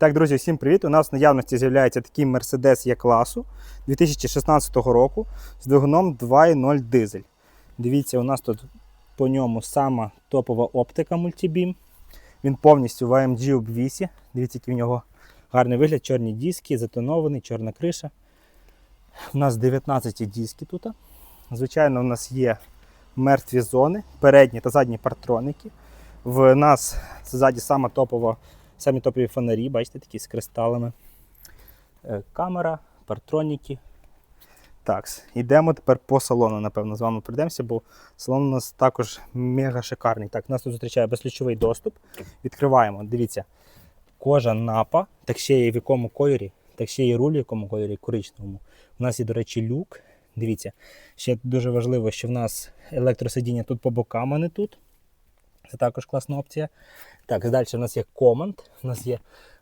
Так, друзі, всім привіт! У нас в наявності з'являється такий Mercedes Є-класу 2016 року з двигуном 2.0 дизель. Дивіться, у нас тут по ньому сама топова оптика мультибім. Він повністю в AMG обвісі. Дивіться, який в нього гарний вигляд, чорні диски, затонований, чорна криша. У нас 19 диски тут. Звичайно, у нас є мертві зони, передні та задні партроники. В нас ззаді сама топова Самі топові фонарі, бачите, такі з кристалами. Е, Камера, партроніки. Так, йдемо тепер по салону, напевно, з вами прийдемося, бо салон у нас також мега шикарний. Так, нас тут зустрічає безключовий доступ. Відкриваємо. Дивіться, кожа напа, так ще є в якому кольорі, так ще є руль в якому кольорі, коричневому. У нас є, до речі, люк. Дивіться, ще дуже важливо, що в нас електросидіння тут по бокам, а не тут. Це також класна опція. Так, далі у нас є команд, у нас є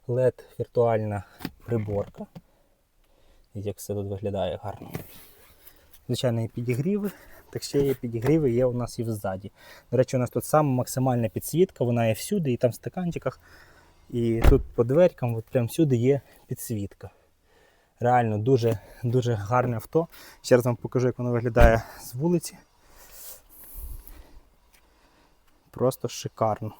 LED віртуальна приборка. Як все тут виглядає гарно. Звичайно, є підігріви. Так ще є підігріви, є у нас і взаді. До речі, у нас тут сама максимальна підсвітка, вона є всюди, і там в стаканчиках. І тут по дверкам, от прям всюди є підсвітка. Реально дуже, дуже гарне авто. Ще раз вам покажу, як воно виглядає з вулиці. Просто шикарно.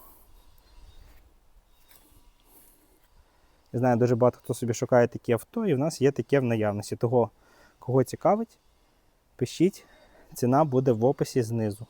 Я знаю, дуже багато хто собі шукає такі авто, і в нас є таке в наявності. Того, кого цікавить, пишіть, ціна буде в описі знизу.